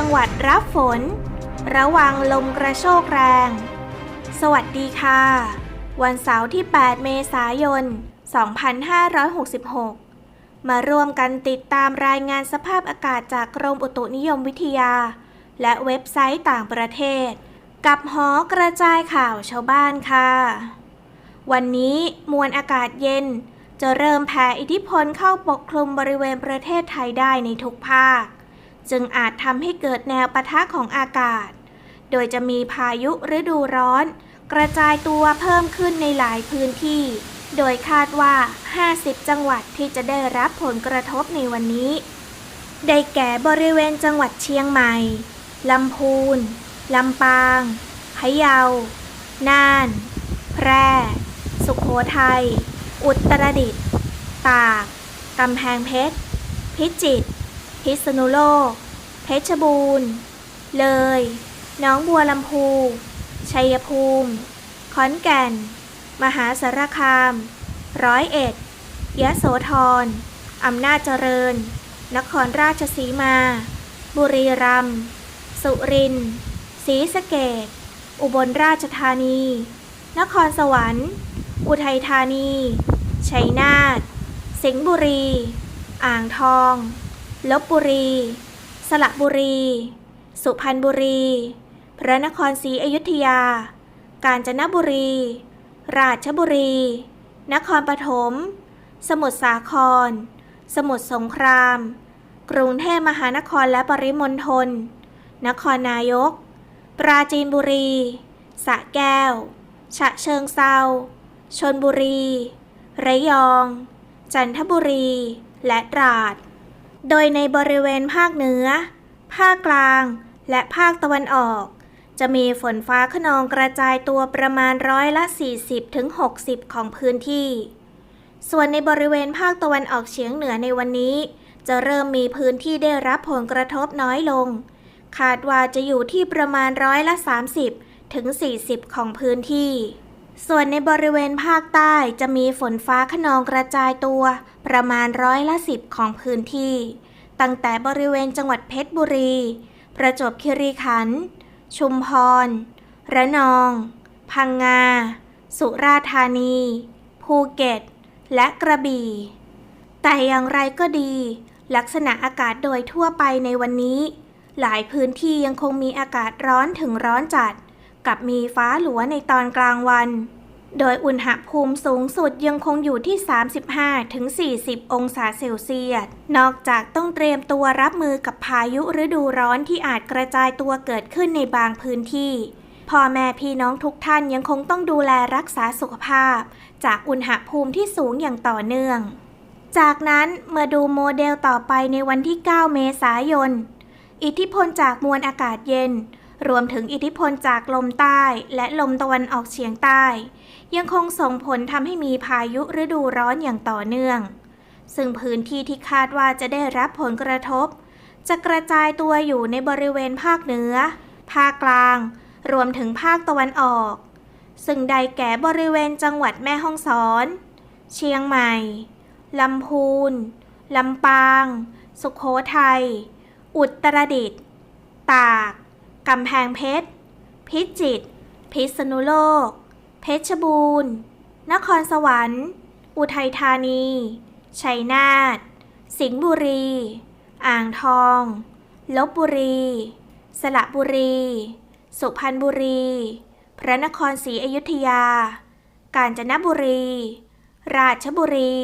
จังหวัดรับฝน ระวังลมกระโชกแรง สวัสดีค่ะ วันเสาร์ที่ 8 เมษายน 2566 มาร่วมกันติดตามรายงานสภาพอากาศจากกรมอุตุนิยมวิทยา และเว็บไซต์ต่างประเทศ กับหอกระจายข่าวชาวบ้านค่ะ วันนี้มวลอากาศเย็นจะเริ่มแผ่อิทธิพลเข้าปกคลุมบริเวณประเทศไทยได้ในทุกภาค จึงอาจทำให้เกิดแนวปะทะของอากาศ โดยจะมีพายุฤดูร้อน กระจายตัวเพิ่มขึ้นในหลายพื้นที่ โดยคาดว่า 50 จังหวัดที่จะได้รับผลกระทบในวันนี้ ได้แก่บริเวณจังหวัดเชียงใหม่ ลำพูน ลำปาง พะเยา น่าน แพร่ สุขโขทัย อุตรดิตถ์ ตาก กำแพงเพชร พิจิตร พิษณุโลก เพชรบูรณ์ เลย น้องบัวลำพู ชัยภูมิ ขอนแก่น มหาสารคาม ร้อยเอ็ด ยะโสธร อำนาจเจริญ นครราชสีมา บุรีรัมย์ สุรินทร์ ศรีสะเกษอุบลราชธานี นครสวรรค์ อุทัยธานี ชัยนาท สิงห์บุรี อ่างทอง ลบบุรี สระบุรี สุพรรณบุรี พระนครศรีอยุธยา กาญจนบุรี ราชบุรี นครปฐม สมุทรสาคร สมุทรสงคราม กรุงเทพมหานครและปริมณฑล นครนายก ปราจีนบุรี สระแก้ว ฉะเชิงเซาชนบุรี ระยอง จันทบุรี และตราด โดยในบริเวณภาคเหนือ ภาคกลาง และภาคตะวันออก จะมีฝนฟ้าขนองกระจายตัวประมาณร้อยละ 40-60ถึงของพื้นที่ ส่วนในบริเวณภาคตะวันออกเฉียงเหนือในวันนี้ จะเริ่มมีพื้นที่ได้รับผลกระทบน้อยลง คาดว่าจะอยู่ที่ประมาณร้อยละ 30ถึงของพื้นที่ ส่วนในบริเวณภาคใต้จะมีฝนฟ้าขนองกระจายตัว ประมาณร้อยละ10ของพื้นที่ ตั้งแต่บริเวณจังหวัดเพชรบุรี ประจวบคีรีขันธ์ ชุมพร ระนอง พังงา สุราษฎร์ธานี ภูเก็ต และกระบี่ แต่อย่างไรก็ดี ลักษณะอากาศโดยทั่วไปในวันนี้ หลายพื้นที่ยังคงมีอากาศร้อนถึงร้อนจัด กับมีฟ้าหลัวในตอนกลางวัน โดยอุณหภูมิสูงสุดยังคงอยู่ที่ 35-40 องศาเซลเซียส นอกจากต้องเตรียมตัวรับมือกับพายุฤดูร้อนที่อาจกระจายตัวเกิดขึ้นในบางพื้นที่พ่อแม่พี่น้องทุกท่านยังคงต้องดูแลรักษาสุขภาพ จากอุณหภูมิที่สูงอย่างต่อเนื่อง จากนั้นเมื่อดูโมเดลต่อไปในวันที่ 9 เมษายน อิทธิพลจากมวลอากาศเย็น รวมถึงอิทธิพลจากลมใต้และลมตะวันออกเฉียงใต้ ยังคงส่งผลทำให้มีพายุฤดูร้อนอย่างต่อเนื่อง ซึ่งพื้นที่ที่คาดว่าจะได้รับผลกระทบ จะกระจายตัวอยู่ในบริเวณภาคเหนือ ภาคกลาง รวมถึงภาคตะวันออก ซึ่งได้แก่บริเวณจังหวัดแม่ฮ่องสอน เชียงใหม่ ลำพูน ลำปาง สุขโขทัย อุตรดิตถ์ ตาก กำแพงเพชร พิจิตร พิษณุโลก เพชรบูรณ์ นครสวรรค์ อุทัยธานี ชัยนาท สิงห์บุรี อ่างทอง ลบบุรี สระบุรี สุพรรณบุรี พระนครศรีอยุธยา กาญจนบุรี ราชบุรี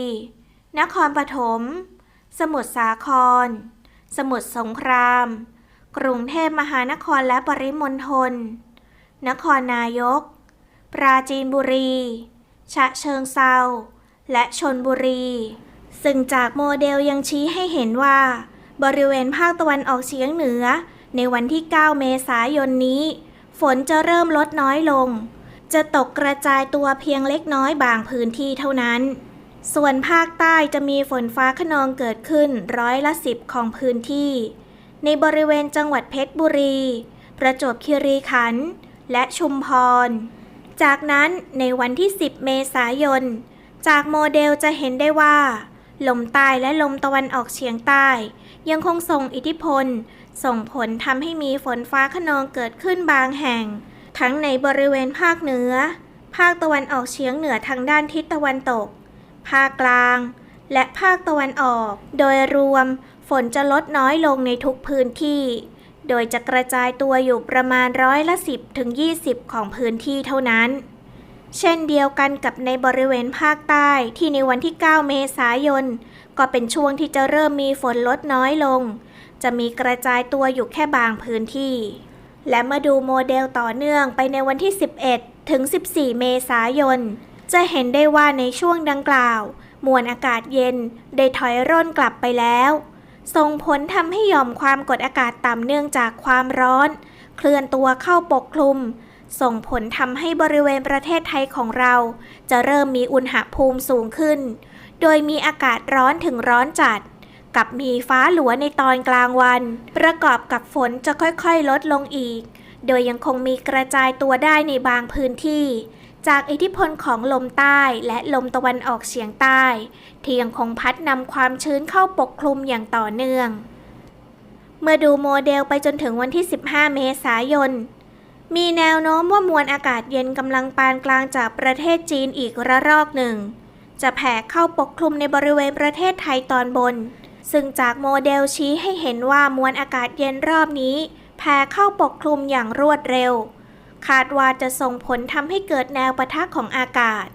นครปฐม สมุทรสาคร สมุทรสงคราม กรุงเทพมหานครและปริมณฑล นครนายก ปราจีนบุรี ฉะเชิงเซา และชนบุรี ซึ่งจากโมเดลยังชี้ให้เห็นว่า บริเวณภาคตะวันออกเฉียงเหนือ ในวันที่ 9 เมษายนนี้ ฝนจะเริ่มลดน้อยลง จะตกกระจายตัวเพียงเล็กน้อยบางพื้นที่เท่านั้น ส่วนภาคใต้จะมีฝนฟ้าขนองเกิดขึ้นร้อยละสิบของพื้นที่ ในบริเวณจังหวัดเพชรบุรี ประจวบคีรีขันธ์และชุมพร จากนั้นในวันที่ 10 เมษายน จากโมเดลจะเห็นได้ว่า ลมใต้และลมตะวันออกเฉียงใต้ ยังคงส่งอิทธิพล ส่งผลทำให้มีฝนฟ้าขนองเกิดขึ้นบางแห่ง ทั้งในบริเวณภาคเหนือ ภาคตะวันออกเฉียงเหนือทางด้านทิศตะวันตก ภาคกลาง และภาคตะวันออก โดยรวม นจะลดน้อยลงในทุกพื้นที่ โดยจะกระจายตัวอยู่ประมาณร้อยละ 10ถึง20 ของพื้นที่เท่านั้น เช่นเดียวกันกับในบริเวณภาคใต้ที่ในวันที่ 9 เมษายน ก็เป็นช่วงที่จะเริ่มมีฝนลดน้อยลง จะมีกระจายตัวอยู่แค่บางพื้นที่ และเมื่อดูโมเดลต่อเนื่องไปในวันที่ 11 ถึง 14 เมษายน จะเห็นได้ว่าในช่วงดังกล่าว มวลอากาศเย็นได้ถอยร่นกลับไปแล้ว ส่งผลทำให้หย่อมความกดอากาศต่ำเนื่องจากความร้อน เคลื่อนตัวเข้าปกคลุม ส่งผลทำให้บริเวณประเทศไทยของเรา จะเริ่มมีอุณหภูมิสูงขึ้น โดยมีอากาศร้อนถึงร้อนจัด กับมีฟ้าหลัวในตอนกลางวัน ประกอบกับฝนจะค่อยๆ ลดลงอีก โดยยังคงมีกระจายตัวได้ในบางพื้นที่ จากอิทธิพลของลมใต้และลมตะวันออกเฉียงใต้ ที่ยังคงพัดนำความชื้นเข้าปกคลุมอย่างต่อเนื่อง เมื่อดูโมเดลไปจนถึงวันที่ 15 เมษายน มีแนวโน้มว่ามวลอากาศเย็นกำลังปานกลางจากประเทศจีนอีกระลอกหนึ่ง จะแผ่เข้าปกคลุมในบริเวณประเทศไทยตอนบน ซึ่งจากโมเดลชี้ให้เห็นว่ามวลอากาศเย็นรอบนี้ แผ่เข้าปกคลุมอย่างรวดเร็ว คาดว่าจะส่งผลทำให้เกิดแนวปะทะของอากาศ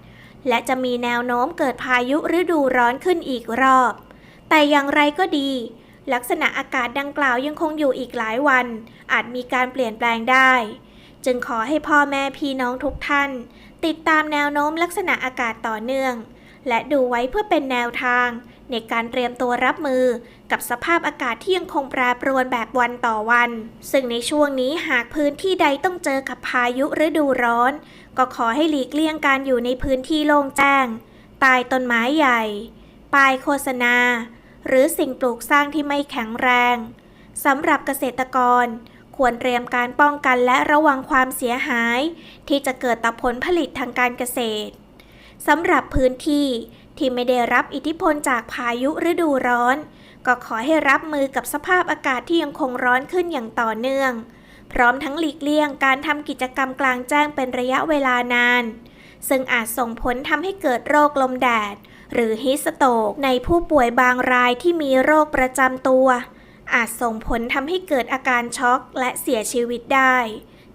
และจะมีแนวโน้มเกิดพายุฤดูร้อนขึ้นอีกรอบ แต่อย่างไรก็ดี ลักษณะอากาศดังกล่าวยังคงอยู่อีกหลายวัน อาจมีการเปลี่ยนแปลงได้ จึงขอให้พ่อแม่พี่น้องทุกท่าน ติดตามแนวโน้มลักษณะอากาศต่อเนื่อง และดูไว้เพื่อเป็นแนวทาง ในการเตรียมตัวรับมือกับสภาพอากาศที่ยังคงแปรปรวนแบบวันต่อวัน ซึ่งในช่วงนี้หากพื้นที่ใดต้องเจอกับพายุฤดูร้อน ก็ขอให้หลีกเลี่ยงการอยู่ในพื้นที่โล่งแจ้งใต้ต้นไม้ใหญ่ป้ายโฆษณา หรือสิ่งปลูกสร้างที่ไม่แข็งแรงสำหรับเกษตรกร ควรเตรียมการป้องกันและระวังความเสียหาย ที่จะเกิดต่อผลผลิตทางการเกษตรสำหรับพื้นที่ ที่ไม่ได้รับอิทธิพลจากพายุฤดูร้อน ก็ขอให้รับมือกับสภาพอากาศที่ยังคงร้อนขึ้นอย่างต่อเนื่อง พร้อมทั้งหลีกเลี่ยงการทำกิจกรรมกลางแจ้งเป็นระยะเวลานาน ซึ่งอาจส่งผลทำให้เกิดโรคลมแดด หรือฮิสโตกในผู้ป่วยบางรายที่มีโรคประจำตัว อาจส่งผลทำให้เกิดอาการช็อกและเสียชีวิตได้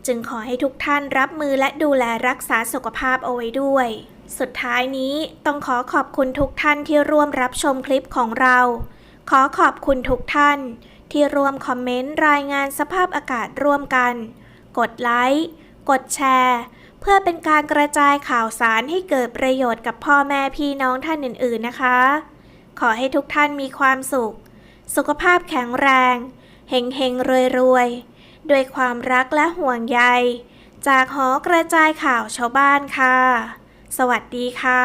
จึงขอให้ทุกท่านรับมือและดูแลรักษาสุขภาพเอาไว้ด้วย สุดท้ายนี้ต้องขอขอบคุณทุกท่านที่ร่วมรับชมคลิปของเรา ขอขอบคุณทุกท่าน ที่ร่วมคอมเมนต์รายงานสภาพอากาศร่วมกัน กดไลค์ กดแชร์ เพื่อเป็นการกระจายข่าวสารให้เกิดประโยชน์กับพ่อแม่พี่น้องท่านอื่น ๆนะคะ ขอให้ทุกท่านมีความสุข สุขภาพแข็งแรง เฮงเฮงรวยรวยด้วยความรักและห่วงใย จากหอกระจายข่าวชาวบ้านค่ะ สวัสดีค่ะ